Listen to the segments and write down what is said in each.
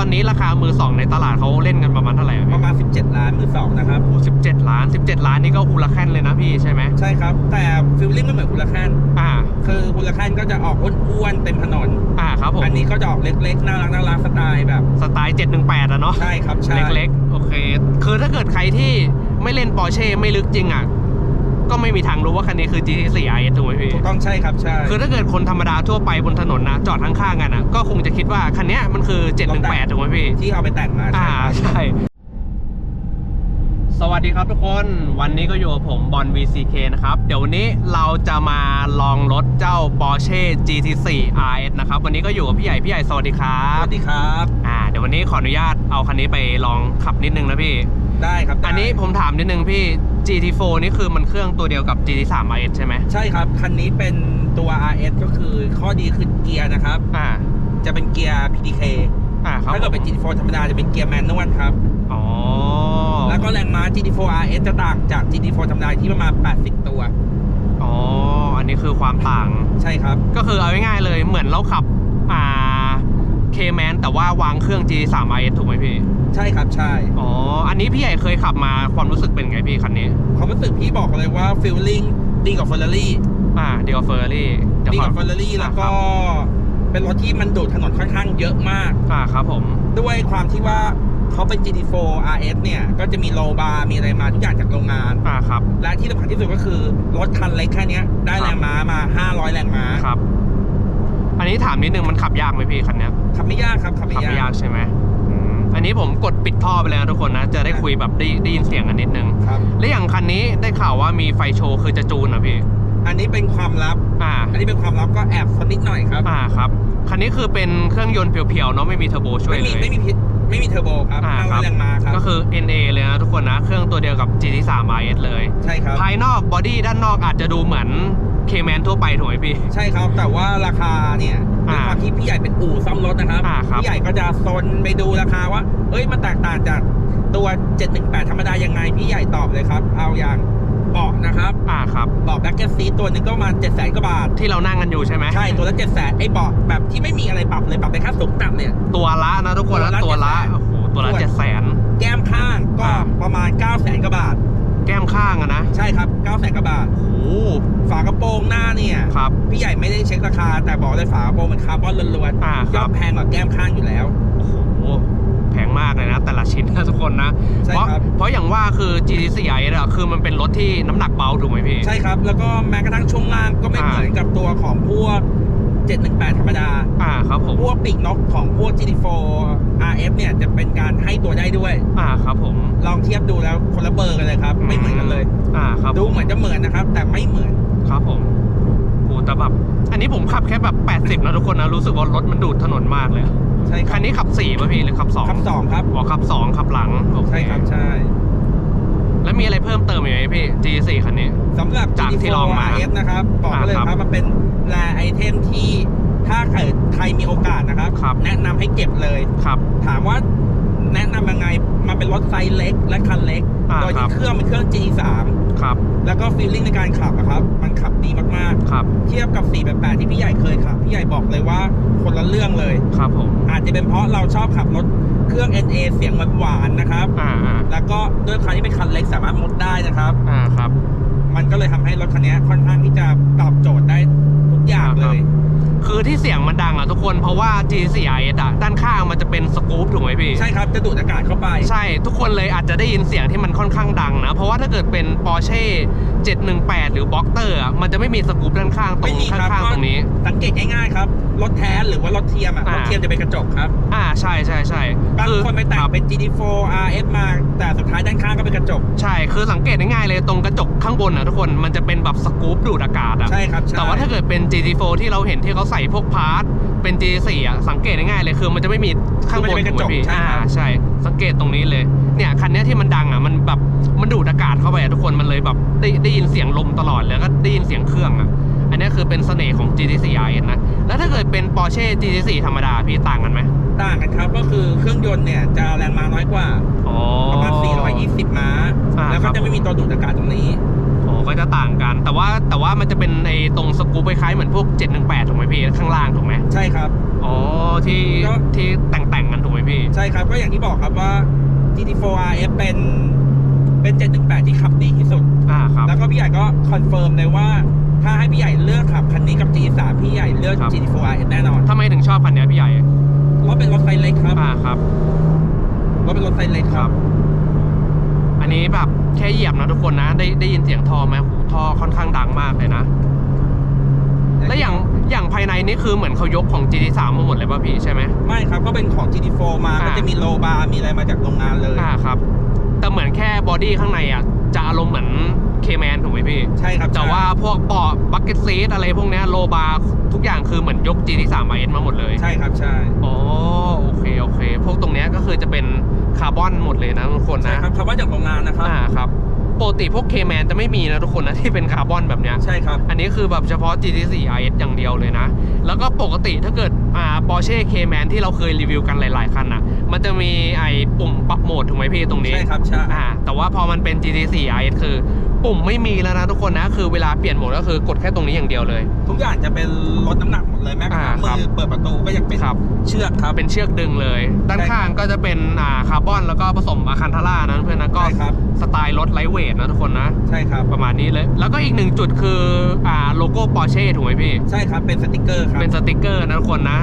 อนนี้ราคามือสองในตลาดเขาเล่นกันประมาณเท่าไหร่อะปพี่ระมาณ 17 ล้านมือสองนะครับโอ้สิบเจ็ดล้านสิบเจ็ดล้านนี่ก็ฮูลาแคนเลยนะพี่ใช่ไหมใช่ครับ แต่ฟิลลิ่งไม่เหมือนคูลาแคนอ่า คือคูลาแคนก็จะออกอ้วนๆเต็มถนน อ่าครับผมอันนี้ก็จะออกเล็กๆน่ารักน่ารักสไตล์แบบ สไตล์718อะเนาะใช่ครับใช่เล็กๆ โอเค คือถ้าเกิดใครที่ไม่เล่นปอร์เช่ไม่ลึกจริงอะ ก็ไม่มีทางรู้ว่าคันนี้คือ GT4 RS ถูกไหมพี่ ถูกต้องใช่ครับใช่ คือถ้าเกิดคนธรรมดาทั่วไปบนถนนนะ จอดข้างๆกันอะ ก็คงจะคิดว่าคันเนี้ยมันคือ 718 ถูกไหมพี่ ที่เอาไปแต่งมาอ่าใช่ครับใช่ สวัสดีครับทุกคน วันนี้ก็อยู่กับผมบอล VCK นะครับ เดี๋ยววันนี้เราจะมาลองรถเจ้า Porsche GT4 RS นะครับ วันนี้ก็อยู่กับพี่ใหญ่ พี่ใหญ่สวัสดีครัสบ วัสดีครับ อ่า เดี๋ยววันนี้ขออนุญาตเอาคันนี้ไปลองขับนิดนึงนะพี่ ได้ครับได้อันนี้ผมถามนิดนึงพี่ GT4 นี่คือมันเครื่องตัวเดียวกับ GT3 RS ใช่ไหมใช่ครับ คันนี้เป็นตัว RS ก็คือข้อดีคือเกียร์นะครับ อ่า จะเป็นเกียร์ PDK อ่าครับถ้าเกิดเป็น GT4 ธรรมดาจะเป็นเกียร์แมนนวลครับ อ๋อ แล้วก็แรงม้า GT4 RS จะต่างจาก GT4 ธรรมดาที่ประมาณ 80 ตัว อ๋อ อันนี้คือความต่าง ใช่ครับ ก็คือเอาง่ายๆเลยเหมือนเราขับ อ่า K-Man แต่ว่าวางเครื่อง G3 RS ถูกไหมพี่ ใช่ครับใช่อ๋อ อันนี้พี่ใหญ่เคยขับมาความรู้สึกเป็นไงพี่คันนี้ ความรู้สึกพี่บอกเลยว่าฟีลลิ่งดีกว่าเฟอร์รารี่อ่าเดียวกับเฟอร์รารี่ดีกว่าเฟอร์รารี่แล้วก็เป็นรถที่มันดูดถนนค่อนข้างเยอะมากอ่าครับผม ด้วยความที่ว่าเขาเป็น GT4 RS เนี่ย ก็จะมีโลบาร์มีอะไรมาทุกอย่างจากโรงงานอ่าครับ และที่สำคัญที่สุดก็คือ รถคันเล็กแค่เนี้ยได้แรงม้ามา 500 แรงม้าครับ อันนี้ถามนิดนึงมันขับยากไหมพี่คันเนี้ยขับไม่ยากครับขับไม่ขับไม่ยายากกใช่ไหม อืมอันนี้ผมกดปิดท่อไปแล้วนะทุกคนนะ จะได้คุยแบบได้ได้ยินเสียงกันนิดนึง ครับ และอย่างคันนี้ได้ข่าวว่ามีไฟโชว์คือจะจูนนะพี่ อันนี้เป็นความลับ อ่า อันนี้เป็นความลับก็แอบสักนิดหน่อยครับ อ่าครับ คันนี้คือเป็นเครื่องยนต์เพียวๆเนาะไม่มีเทอร์โบช่วยไม่เลมีย ไม่มีพิษไม่มีเทอร์โบครับอ่าครั500บแรงม้าครับ ก็คือ NA เลยนะทุกคนนะ เครื่องตัวเดียวกับ GT3 RS เลย ใช่ครับ ภายนอกบอดี้ด้านนอกอาจจะดูเหมือน K-Man ทั่วไปถูกไหมพี่ ใช่ครับ แต่ว่าราคาเนี่ยด้วยอ่าความที่พี่ใหญ่เป็นอู่ซ่อมรถนะครับอ่าครับ พี่ใหญ่ก็จะซนไปดูราคาว่า เอ้ยมันแตกต่างจากตัว 718 ธรรมดายังไง พี่ใหญ่ตอบเลยครับ เอาอย่างเบาะนะครับอ่าครับ เบาะแบ็กเก็ตซีตัวหนึงก็ประมาณ7 0 0 0 0กว่าบาท ที่เรานั่งกันอยู่ใช่ไหมใช่ตัวละ7 0 0 0 0ไอ้เบาะแบบที่ไม่มีอะไรปรับเลยปรับไปแค่สูงต่ำเนี่ย ตัวละนะทุกคนนะตัตัววละละโอ้โหตัวละส่วนเจ็ดแสน แก้มข้างก็อ่า ประมาณ 9 0 0 0 0 0กว่าบาท แก้มข้างอะนะ ใช่ครับ 9 0 0 0 0กว่าบาท โอ้โห ฝากระโปรงหน้าเนี่ยครับ พี่ใหญ่ไม่ได้เช็คราคา แต่บอกเลยฝากระโปรงมันคาร์บอนล้วนอ่าๆคย่รัอบ มแพงกว่าแก้มข้างอยู่แล้ว โอ้โห แพงมากเลยนะ แต่ละชิ้นนะทุกคนนะ ใช่เพราะครับ เพราะอย่างว่าคือ GT4 RS อะคือมันเป็นรถที่น้ำหนักเบาถูกไหมพี่ ใช่ครับ แล้วก็แม้กระทั่งช่วงล่างก็ไม่อ่า เหมือนกับตัวของพวก 718 ธรรมดา อ่าครับผมพวกปีกนกของพวก GT4 RF เนี่ยจะเป็นการให้ตัวได้ด้วย อ่าครับผม ลองเทียบดูแล้วคนละเบอร์กันเลยครับ ไม่เหมือนกันเลย อ่าครับดูเหมือนจะเหมือนนะครับ แต่ไม่เหมือนครับผมโหแต่แบบอันนี้ผมขับแค่แบบ 80 นะทุกคนนะ รู้สึกว่ารถมันดูดถนนมากเลย ใช่คคัรับนนี้ขับ4ป่ะพี่หรือขับ2ขับสองครับอ๋อขับ 2 ขับหลังโอเคใช่ครับใช่ แล้วมีอะไรเพิ่มเติมอีกไหมพี่ G4 คันนี้ สำหรับ จากที่ GT4 ลองมา RF นะครับ บอกไว้เลยอ่าคครัรับบมันเป็นแรไอเทมที่ถ้าใครใครมีโอกาสนะครับ ครับ แนะนำให้เก็บเลย ครับ ถามว่าแนะนำยังไง มันเป็นรถไซส์เล็กและคันเล็ก อ่าโดยครัที่บ เครื่องเป็นเครื่อง G3 ครับ แล้วก็ฟีลลิ่งในการขับอะครับ มันขับดีมากครับๆเทียบกับ 488 ที่พี่ใหญ่เคยขับ พี่ใหญ่บอกเลยว่าคนละเรื่องเลย ครับผม อาจจะเป็นเพราะเราชอบขับรถเครื่อง NA เสียงหวานๆนะครับ อ่าอ่าแล้วก็ด้วยคันที่เป็นคันเล็กสามารถมุดได้นะครับ อ่าครับ มันก็เลยทำให้รถคันนี้ค่อนข้างที่จะตอบโจทย์ได้ทุกอย่างเลยคื อที่เสียงมันดังอะทุกคนเพราะว่า G4 RS อะด้านข้างมันจะเป็นสกู๊ปถูกไหมพี่ ใช่ครับ จะดูดอากาศเข้าไป ใช่ทุกคนเลยอาจจะได้ยินเสียงที่มันค่อนข้างดังนะ เพราะว่าถ้าเกิดเป็น Porsche 718 หรือ Boxster อะมันจะไม่มีสกู๊ปด้านข้างตรไม่งมีข้ครับางๆตรงนี้ สังเกตง่ายๆครับ รถแท้หรือว่ารถเทียมอะอ่ารถเทียมจะเป็นกระจกครับ อ่าใช่ใช่ใช่บางคือคนไปแต่งรับเป็น GT4 RS มา แต่สุดท้ายด้านข้างก็เป็นกระจก ใช่คือสังเกตง่ายๆเลยตรงกระจกข้างบนอะทุกคนมันจะเป็นแบบสกู๊ปดูดอากาศอะใช่ครับใช่แต่ว่าถ้าเกิดเป็น GT4 ที่เราเห็นที่เขาใส่พวกพาร์ทเป็น G4 อะสังเกตง่ายๆเลยคือมันจะไม่มีข้างบนคือมันจะเป็นกระจกถูไหมพี่ใช่ครับอ่าใช่สังเกตตรงนี้เลยเนี่ยคันเนี้ยที่มันดังอะมันแบบมันดูดอากาศเข้าไปอะทุกคนมันเลยแบบได้ได้ยินเสียงลมตลอดเลยแล้วก็ได้ยินเสียงเครื่องอะอันเนี้ยคือเป็นเสน่ห์ของ GT4 RS นะ แล้วถ้าเกิดเป็น Porsche GT4 ธรรมดาพี่ต่างกันไหม ต่างกันครับ ก็คือเครื่องยนต์เนี่ยจะแรงม้าน้อยกว่าอ๋อประมาณ420 ม้าอ่าแล้วคก็รับจะไม่มีตัวดูดอากาศตรงนี้อ๋อ ก็จะต่างกัน แต่ว่าแต่ว่ามันจะเป็นในตรงสกู๊ปคล้ายๆเหมือนพวก 718ถูกไหมพี่ข้างล่างถูกไหมใช่ครับ อ๋อที่ก็ ที่แต่งแต่งๆกันถูกไหมพี่ ใช่ครับก็อย่างที่บอกครับว่า GT4 RS เป็นเป็น 718 ที่ขับดีที่สุด อ่าครับ แล้วก็พี่ใหญ่ก็คอนเฟิร์มเลยว่า ถ้าให้พี่ใหญ่เลือกขับคันนี้กับ G3 พี่ใหญ่เลือก ครับ GT4 RS แน่นอนทำไมถึงชอบคันเนี้ยพี่ใหญ่เพราะเป็นรถไซส์เล็กครับอ่าครับรถเป็นรถไซส์เล็กครับอั นนี้แบบแค่เหยียบนะทุกคนนะ ได้ได้ยินเสียงท่อไหมหูท่อค่อนข้างดังมากเลยนะ แล้วอย่างอย่างภายในนี่คือเหมือนเขายกของ GT3 มาหมดเลยป่ะพี่ใช่ไหม ไม่ครับก็เป็นของ GT4 มาอ่าก็จะมีโลบาร์มีอะไรมาจากโรงงานเลย อ่าครับ แต่เหมือนแค่บอดี้ข้างในอะ จะอารมณ์เหมือนเคแมนถูกไหมพี่ ใช่ครับแต่ว่าพวกเบาะบักเก็ตซีทอะไรพวกเนี้ยโลบาร์ทุกอย่างคือเหมือนยก GT3 RS มาหมดเลย ใช่ครับใช่ บอนหมดเลยนะทุกคนใช่นะครับคำว่าจากโรงงานนะครับอ่าครับปกติพวกเคแมนจะไม่มีนะทุกคนนะที่เป็นคาร์บอนแบบเนี้ยใช่ครับ อันนี้คือแบบเฉพาะ GT4 RS อย่างเดียวเลยนะ แล้วก็ปกติถ้าเกิดอ่า Porsche Cayman ที่เราเคยรีวิวกันหลาย ๆ คันอะ มันจะมีไอ้ปุ่มปรับโหมดถูกไหมพี่ตรงนี้ ใช่ครับ ใช่อ่าแต่ว่าพอมันเป็น GT4 RS คือ ปุ่มไม่มีแล้วนะทุกคนนะ คือเวลาเปลี่ยนโหมดก็คือกดแค่ตรงนี้อย่างเดียวเลย ทุกอย่างจะเป็นลดน้ำหนักหมดเลยแม้กระทั่งอ่าครับ มือเปิดประตูก็ยังเป็นครับ เชือกครับ เป็นเชือกดึงเลย ด้านใช่ครับข้างก็จะเป็นอ่าคาร์บอนแล้วก็ผสมอะคันทาร่านะเพื่อนนะก็ใช่ครับสไตล์รถไลท์เวทนะทุกคนนะ ใช่ครับ ประมาณนี้เลย แล้วก็อีกหนึ่งจุดคืออ่าโลโก้ Porsche ถูกไหมพี่ ใช่ครับเป็นสติกเกอร์ครับ เป็นสติกเกอร์นะทุกคนนะ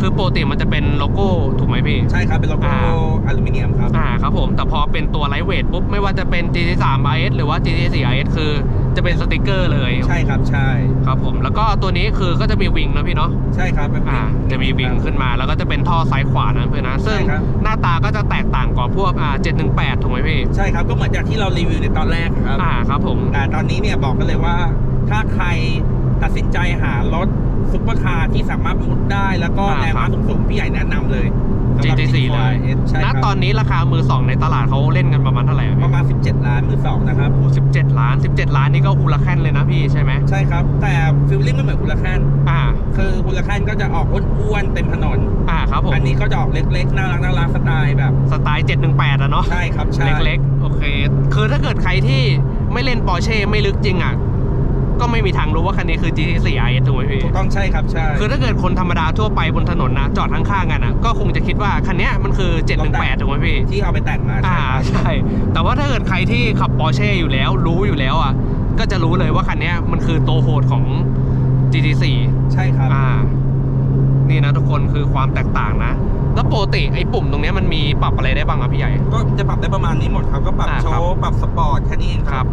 คือปกติมันจะเป็นโลโก้ถูกไหมพี่ ใช่ครับ เป็นโลโก้อ่าอลูมิเนียมครับ อ่าครับผม แต่พอเป็นตัวไลท์เวทปุ๊บ ไม่ว่าจะเป็น GT3 RS หรือว่า GT4 RS คือจะเป็นสติกเกอร์เลย ใช่ครับ ใช่ ครับผม แล้วก็ตัวนี้คือก็จะมีวิงนะพี่เนาะ ใช่ครับเป็นอ่าจะมีวิงขึ้นมา แล้วก็จะเป็นท่อซ้ายขวานะเพื่อนนะ ซึ่งใช่ครับหน้าตาก็จะแตกต่างกว่าพวกอ่า718ถูกไหมพี่ ใช่ครับ ก็เหมือนจากที่เรารีวิวในตอนแรกครับ อ่าครับผม แต่ตอนนี้เนี่ยบอกกันเลยว่า ถ้าใครตัดสินใจหารถ ซุปเปอร์คาร์ที่สามารถมุดได้ แล้วก็อ่าแรงม้าครับสูงๆพี่ใหญ่แนะนำเลยสำหรับ GT4 เลย GT4 ใช่ณครับตอนนี้ราคามือสองในตลาดเขาเล่นกันประมาณเท่าไหร่อะปพี่ระมาณ 17 ล้านมือสองนะครับโอ้17ล้าน 17 ล้านนี่ก็ฮูลาแคนเลยนะพี่ใช่ไหมใช่ครับ แต่ฟิลลิ่งไม่เหมือนคุณละแคนอ่า คือคุณละแคนก็จะออกอ้วนๆเต็มถนนอ่าครับผมอันนี้ก็จะออกเล็กๆน่ารักน่ารักสไตล์แบบสไตล์718อะเนาะใช่ครับใช่เล็กๆโอเค คือถ้าเกิดใครที่ไม่เล่นปอร์เช่ไม่ลึกจริงอะ ก็ไม่มีทางรู้ว่าคันนี้คือ GT4 RS ถูกไหมพี่ ถูกต้องใช่ครับใช่ คือถ้าเกิดคนธรรมดาทั่วไปบนถนนนะ จอดข้างๆกันอะ ก็คงจะคิดว่าคันเนี้ยมันคือ 718 ถูกไหมพี่ ที่เอาไปแต่งมาอ่าใช่ครับใช่ แต่ว่าถ้าเกิดใครที่ขับปอร์เช่อยู่แล้ว รู้อยู่แล้วอะ ก็จะรู้เลยว่าคันเนี้ยมันคือตัวโหดของ GT4 ใช่ครับ อ่า นี่นะทุกคนคือความแตกต่างนะแล้วปกติไอ้ปุ่มตรงเนี้ยมันมีปรับอะไรได้บ้างครับพี่ใหญ่ ก็จะปรับได้ประมาณนี้หมดครับ ก็ปรับอ่าโชครับว์ ปรับสปอร์ตแค่นี้เองคครัรับบ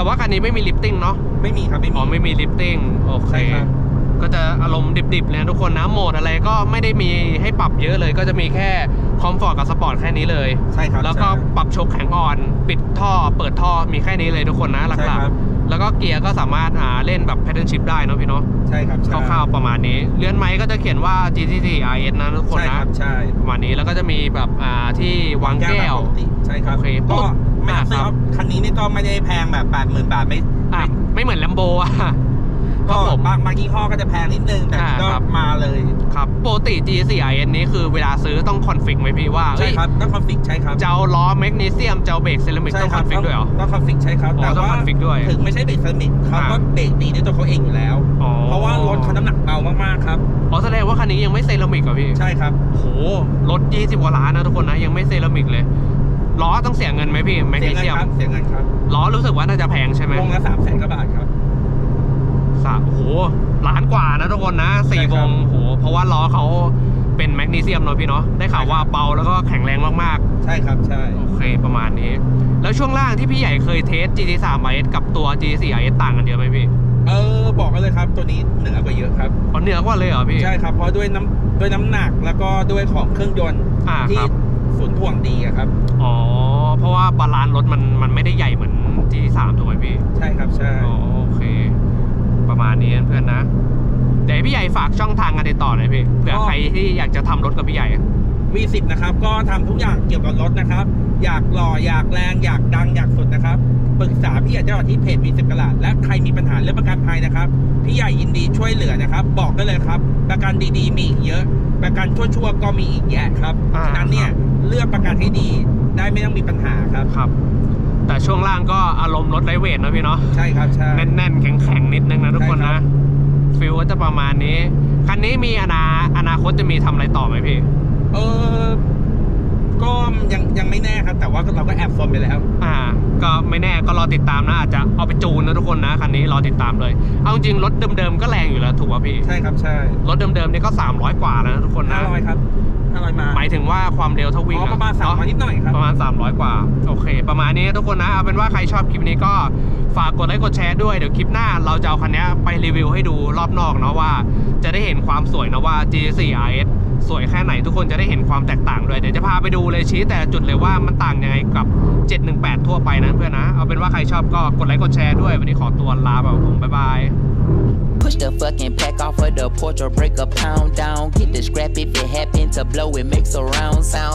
แต่ว่าคันนี้ไม่มีลิฟติ้งเนาะไม่มีครับไม่อ๋อมีไม่มีลิฟติ้งโอเค ใช่ครับ ก็จะอารมณ์ดิบๆเลยนะทุกคนนะโหมดอะไรก็ไม่ได้มีให้ปรับเยอะเลย ก็จะมีแค่คอมฟอร์ตกับสปอร์ตแค่นี้เลยใช่ครับแล้วก็ใช่ปรับโชคแข็งอ่อน ปิดท่อ เปิดท่อมีแค่นี้เลยทุกคนนะหใช่ลักครับๆแล้วก็เกียร์ก็สามารถอ่าเล่นแบบ pattern shift ได้เนอะพี่เนาะใช่ครับใช่คร่าวๆประมาณนี้เลื่อนไม้ก็จะเขียนว่า GT4 RS นะทุกคนใช่นะครับใช่ประมาณนี้แล้วก็จะมีแบบอ่าที่วางแก้วปกติใช่ครับโอเคก็ไม่อ่าซื้อครับคันนี้นี่ก็ไม่ได้แพงแบบแปดหมื่นบาทไม่อะไม่เหมือน Lambo อะ คก็รับผมบางบางยี่ห้อก็จะแพงนิดนึงแต่อ่าก็ครับ มาเลย ครับปกติ GT4 RS นี้คือเวลาซื้อต้องคอนฟิกไหมพี่ว่าใช่เอ้ยครับต้องคอนฟิกใช่ครับจะเอาล้อแมกนีเซียมจะเอาเบรกเซรามิกใช่ต้องคครับอนฟิกด้วยเหรอ ต้องคอนฟิกใช่ครับ อ๋อแต่ต้องว่าคอนฟิกด้วยถึงไม่ใช่เบรกเซรามิกเขาอ่าก็เบรกดีด้วยตัวเขาเองอยู่แล้ว อ๋อเพราะว่ารถเขาน้ำหนักเบามากๆครับ อ๋อแสดงว่าคันนี้ยังไม่เซรามิกเหรอพี่ใช่ครับ โอ้โหรถ 20กว่าล้านนะทุกคนนะยังไม่เซรามิกเลยล้อต้องเสียเงินไหมพี่แมกเสียนีเงินเซียมครับเสียเงินครับล้อรู้สึกว่าน่าจะแพงใช่ไหมวงละสามแสนกว่าบาทครับ สะโอ้โหล้านกว่านะทุกคนนะสี่ใช่วครับงโอ้โหเพราะว่าล้อเขาเป็นแมกนีเซียมเนาะพี่เนาะได้ข่าวใช่ครับว่าเบาแล้วก็แข็งแรงมากใช่ครับใช่ๆโอเคประมาณนี้ แล้วช่วงล่างที่พี่ใหญ่เคยเทส GT3 RS กับตัว GT4 RS ต่างกันเยอะไหมพี่ เออบอกกันเลยครับตัวนี้เหนือกว่าเยอะครับอ๋อเหนือกว่าเลยเหรอพี่ ใช่ครับเพราะด้วยน้ำด้วยน้ำหนักแล้วก็ด้วยของเครื่องยนต์อ่าที่ครับศูนย์ถ่วงดีอะครับ อ๋อเพราะว่าบาลานซ์รถมันมันไม่ได้ใหญ่เหมือน G3 ถูกไหมพี่ ใช่ครับใช่ อ๋อโอเค ประมาณนี้เพื่อนนะเดี๋ยวให้พี่ใหญ่ฝากช่องทางการติดต่อหน่อยพี่เผื่อใครที่อยากจะทำรถกับพี่ใหญ่อะวีสิบนะครับ ก็ทำทุกอย่างเกี่ยวกับรถนะครับ อยากหล่ออยากแรงอยากดังอยากสุดนะครับปรึกษาพี่ใหญ่เจ้าหน้าที่เพจวีสิบกระลาดและใครมีปัญหาเรื่องประกันภัยนะครับพี่ใหญ่ยินดีช่วยเหลือนะครับ บอกได้เลยครับ ประกันดีๆ มีอีกเยอะ ประกันชั่วๆก็มีอีกแยะครับอ่า ฉะนั้นเนี่ยเลือกประกันให้ดีได้ไม่ต้องมีปัญหาครับ ครับ แต่ช่วงล่างก็อารมณ์รถไลท์เวทนะพี่เนาะใช่ครับใช่ แน่นๆ แข็งๆ นิดนึงนะทุกคนใช่ครันะบ ฟิลก็จะประมาณนี้ คันนี้มีอนาอนาคตจะมีทำอะไรต่อไหมพี่ เออก็ยังยังไม่แน่ครับ แต่ว่าเราก็แอบฟนไปแล้ว อ่า ก็ไม่แน่ก็รอติดตามนะ อาจจะเอาไปจูนนะทุกคนนะคันนี้รอติดตามเลย เอาจริงๆรถเดิมๆก็แรงอยู่แล้วถูกป่ะพี่ ใช่ครับใช่รถเดิมๆนี่ก็ 300 กว่าแล้วนะทุกคนห้านะ ร้อยครับ ห้าร้อยมาหมายถึงว่าความเร็วเท่าวิ่งอ๋อประมาณสามเนาะร้อยนิดหน่อยครับประมาณ 300 กว่า โอเค ประมาณนี้ทุกคนนะเอาเป็นว่าใครชอบคลิปนี้ก็ฝากกดไลค์กดแชร์ด้วยเดี๋ยวคลิปหน้าเราจะเอาคันนี้ไปรีวิวให้ดูรอบนอกเนาะว่า จะได้เห็นความสวยนะว่า G4 RS สวยแค่ไหนทุกคนจะได้เห็นความแตกต่างด้วยเดี๋ยวจะพาไปดูเลยชี้แต่ละจุดเลยว่ามันต่างยังไงกับ 718 ทั่วไปนะเพื่อนนะ เอาเป็นว่าใครชอบก็กดไลค์กดแชร์ด้วย วันนี้ขอตัวลาแบบผมบ๊ายบาย Push the fucking pack off of the porch or break a pound down. Get the scrap if it happen to blow, it makes a round sounds.